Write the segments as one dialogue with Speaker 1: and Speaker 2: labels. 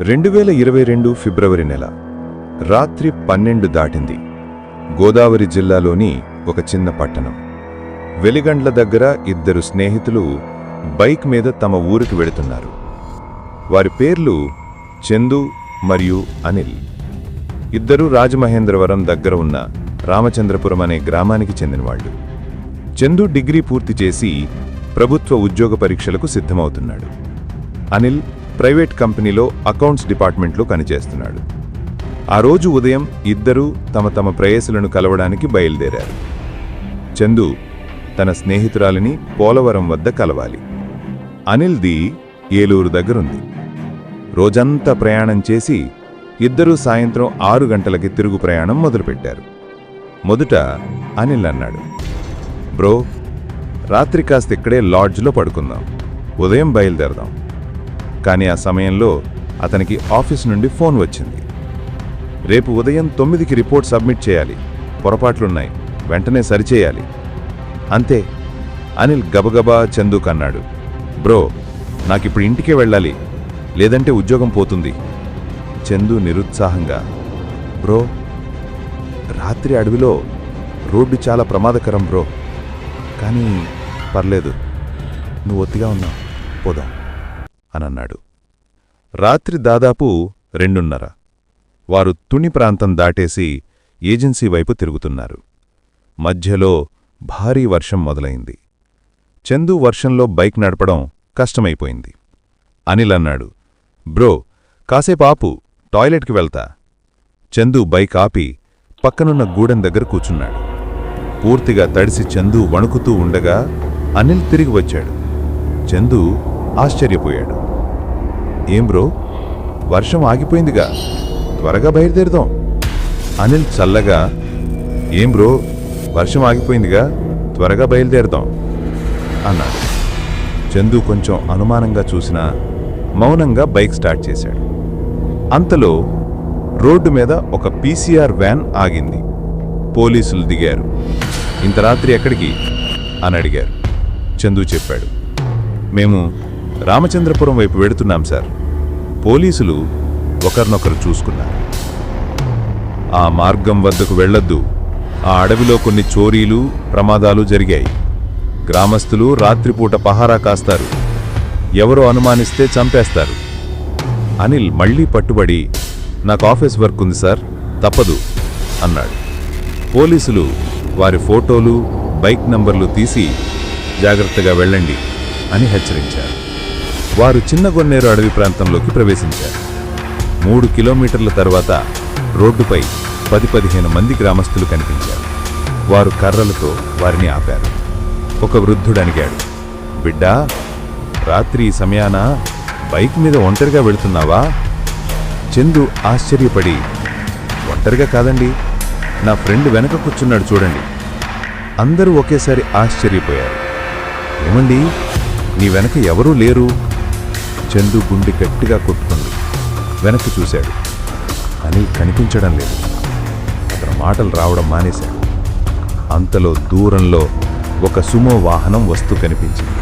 Speaker 1: రెండు వేల ఇరవై రెండు ఫిబ్రవరి నెల రాత్రి పన్నెండు దాటింది. గోదావరి జిల్లాలోని ఒక చిన్న పట్టణం. వెలిగండ్ల దగ్గర ఇద్దరు స్నేహితులు బైక్ మీద తమ ఊరికి వెళుతున్నారు. వారి పేర్లు చందు మరియు అనిల్. ఇద్దరూ రాజమహేంద్రవరం దగ్గర ఉన్న రామచంద్రపురం అనే గ్రామానికి చెందినవాళ్ళు చందు డిగ్రీ పూర్తి చేసి ప్రభుత్వ ఉద్యోగ పరీక్షలకు సిద్ధమవుతున్నాడు. అనిల్ ప్రైవేట్ కంపెనీలో అకౌంట్స్ డిపార్ట్మెంట్లో పనిచేస్తున్నాడు. ఆ రోజు ఉదయం ఇద్దరూ తమ తమ ప్రేయసులను కలవడానికి బయలుదేరారు. చందు తన స్నేహితురాలిని పోలవరం వద్ద కలవాలి. అనిల్ది ఏలూరు దగ్గరుంది. రోజంతా ప్రయాణం చేసి ఇద్దరూ సాయంత్రం ఆరు గంటలకి తిరుగు ప్రయాణం మొదలుపెట్టారు. మొదట అనిల్ అన్నాడు బ్రో రాత్రి కాస్త ఇక్కడే లాడ్జ్లో పడుకుందాం. ఉదయం బయలుదేరదాం. కానీ ఆ సమయంలో అతనికి ఆఫీస్ నుండి ఫోన్ వచ్చింది. రేపు ఉదయం తొమ్మిదికి రిపోర్ట్ సబ్మిట్ చేయాలి. పొరపాట్లున్నాయి. వెంటనే సరిచేయాలి. అంతే. అనిల్ గబగబా చందు అన్నాడు బ్రో నాకిప్పుడు ఇంటికే వెళ్ళాలి. లేదంటే ఉద్యోగం పోతుంది. చందు నిరుత్సాహంగా బ్రో రాత్రి అడవిలో రోడ్డు చాలా ప్రమాదకరం బ్రో. కానీ పర్లేదు. నువ్వు ఒత్తిగా ఉన్నావు. పోదాం. అనన్నాడు. రాత్రి దాదాపు రెండున్నర. వారు తుని ప్రాంతం దాటేసి ఏజెన్సీ వైపు తిరుగుతున్నారు. మధ్యలో భారీ వర్షం మొదలైంది. చందు వర్షంలో బైక్ నడపడం కష్టమైపోయింది. అనిల్ అన్నాడు బ్రో కాసేపు ఆపు టాయిలెట్కి వెళ్తా. చందు బైక్ ఆపి పక్కనున్న గూడెం దగ్గర కూచున్నాడు పూర్తిగా తడిసి చందు వణుకుతూ ఉండగా అనిల్ తిరిగి వచ్చాడు. చందు ఆశ్చర్యపోయాడు. ఏం బ్రో? వర్షం ఆగిపోయిందిగా. త్వరగా బయలుదేరుదాం. అనిల్ చల్లగా ఏం బ్రో? వర్షం ఆగిపోయిందిగా త్వరగా బయలుదేరుదాం అన్నాడు. చందు కొంచెం అనుమానంగా చూసినా మౌనంగా బైక్ స్టార్ట్ చేశాడు. అంతలో రోడ్డు మీద ఒక పీసీఆర్ వ్యాన్ ఆగింది. పోలీసులు దిగారు. ఇంత రాత్రి ఎక్కడికి? అని అడిగారు. చందు చెప్పాడు. మేము రామచంద్రపురం వైపు వెడుతున్నాం సార్. పోలీసులు ఒకరినొకరు చూసుకున్నారు. ఆ మార్గం వద్దకు వెళ్ళొద్దు ఆ అడవిలో కొన్ని చోరీలు ప్రమాదాలు జరిగాయి. గ్రామస్తులు రాత్రిపూట పహారా కాస్తారు. ఎవరో అనుమానిస్తే చంపేస్తారు. అనిల్ మళ్ళీ పట్టుబడి నాకు ఆఫీస్ వర్క్ ఉంది సార్ తప్పదు అన్నాడు. పోలీసులు వారి ఫోటోలు బైక్ నంబర్లు తీసి జాగ్రత్తగా వెళ్ళండి అని హెచ్చరించారు. వారు చిన్నగొన్నేరు అడవి ప్రాంతంలోకి ప్రవేశించారు. మూడు కిలోమీటర్ల తర్వాత రోడ్డుపై పది పదిహేను మంది గ్రామస్తులు కనిపించారు. వారు కర్రలతో వారిని ఆపారు. ఒక వృద్ధుడు అడిగాడు బిడ్డా రాత్రి ఈ సమయాన బైక్ మీద ఒంటరిగా వెళుతున్నావా? చందు ఆశ్చర్యపడి ఒంటరిగా కాదండి నా ఫ్రెండ్ వెనక కూర్చున్నాడు చూడండి. అందరూ ఒకేసారి ఆశ్చర్యపోయారు. ఏమండి నీ వెనక ఎవరూ లేరు? చందు గుండె గట్టిగా కొట్టుకుంది. వెనక్కి చూశాడు. అని కనిపించడం లేదు. అతను మాటలు రావడం మానేశాడు. అంతలో దూరంలో ఒక సుమో వాహనం వస్తూ కనిపించింది.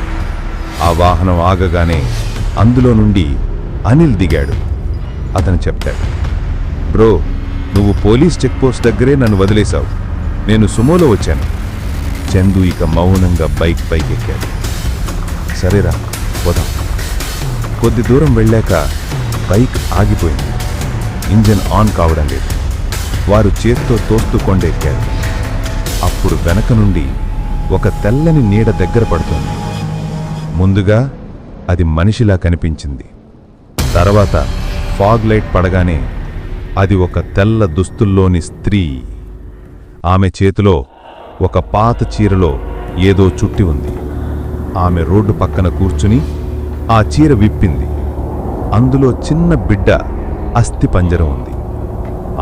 Speaker 1: ఆ వాహనం ఆగగానే అందులో నుండి అనిల్ దిగాడు. అతను చెప్పాడు బ్రో నువ్వు పోలీస్ చెక్పోస్ట్ దగ్గరే నన్ను వదిలేశావు. నేను సుమోలో వచ్చాను. చందు ఇక మౌనంగా బైక్ పైకి ఎక్కాడు సరేరా పోదాం. కొద్ది దూరం వెళ్ళాక బైక్ ఆగిపోయింది. ఇంజన్ ఆన్ కావడం లేదు. వారు చేత్తో తోస్తూ కొండెక్కారు. అప్పుడు వెనక నుండి ఒక తెల్లని నీడ దగ్గర పడుతుంది. ముందుగా అది మనిషిలా కనిపించింది. తర్వాత ఫాగ్ లైట్ పడగానే అది ఒక తెల్ల దుస్తుల్లోని స్త్రీ. ఆమె చేతిలో ఒక పాత చీరలో ఏదో చుట్టి ఉంది. ఆమె రోడ్డు పక్కన కూర్చుని ఆ చీర విప్పింది. అందులో చిన్న బిడ్డ అస్థి పంజరం ఉంది.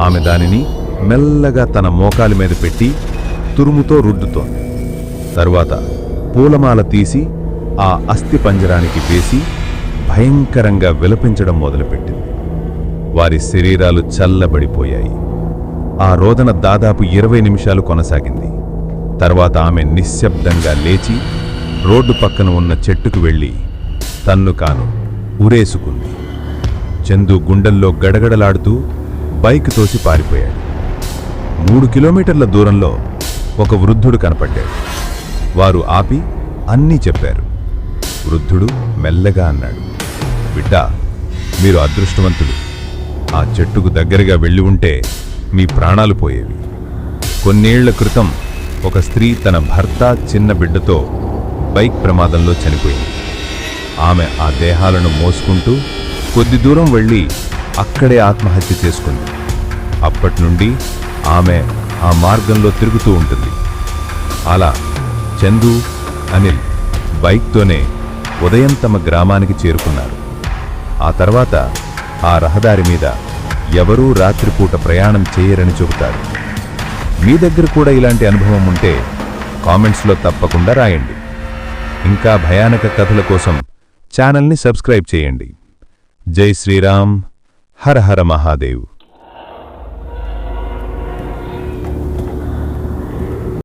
Speaker 1: ఆమె దానిని మెల్లగా తన మోకాలి మీద పెట్టి తురుముతో రుద్దుతోంది. తరువాత పూలమాల తీసి ఆ అస్థి పంజరానికి వేసి భయంకరంగా విలపించడం మొదలుపెట్టింది. వారి శరీరాలు చల్లబడిపోయాయి. ఆ రోదన దాదాపు ఇరవై నిమిషాలు కొనసాగింది. తర్వాత ఆమె నిశ్శబ్దంగా లేచి రోడ్డు పక్కన ఉన్న చెట్టుకు వెళ్ళి తన్ను కాను ఉరేసుకుంది. చందు గుండెల్లో గడగడలాడుతూ బైక్ తోసి పారిపోయాడు. మూడు కిలోమీటర్ల దూరంలో ఒక వృద్ధుడు కనపడ్డాడు. వారు ఆపి అన్నీ చెప్పారు. వృద్ధుడు మెల్లగా అన్నాడు బిడ్డ మీరు అదృష్టవంతుడు ఆ చెట్టుకు దగ్గరగా వెళ్ళి ఉంటే మీ ప్రాణాలు పోయేవి. కొన్నేళ్ళ క్రితం ఒక స్త్రీ తన భర్త చిన్న బిడ్డతో బైక్ ప్రమాదంలో చనిపోయింది. ఆమె ఆ దేహాలను మోసుకుంటూ కొద్ది దూరం వెళ్ళి అక్కడే ఆత్మహత్య చేసుకుంది. అప్పటి నుండి ఆమె ఆ మార్గంలో తిరుగుతూ ఉంటుంది. అలా చందు అనిల్ బైక్తోనే ఉదయం తమ గ్రామానికి చేరుకున్నారు. ఆ తర్వాత ఆ రహదారి మీద ఎవరూ రాత్రిపూట ప్రయాణం చేయరని చెబుతారు. మీ దగ్గర కూడా ఇలాంటి అనుభవం ఉంటే కామెంట్స్లో తప్పకుండా రాయండి. ఇంకా భయానక కథల కోసం ఛానల్ని సబ్స్క్రైబ్ చేయండి. జై శ్రీరామ్. హర హర మహాదేవ్.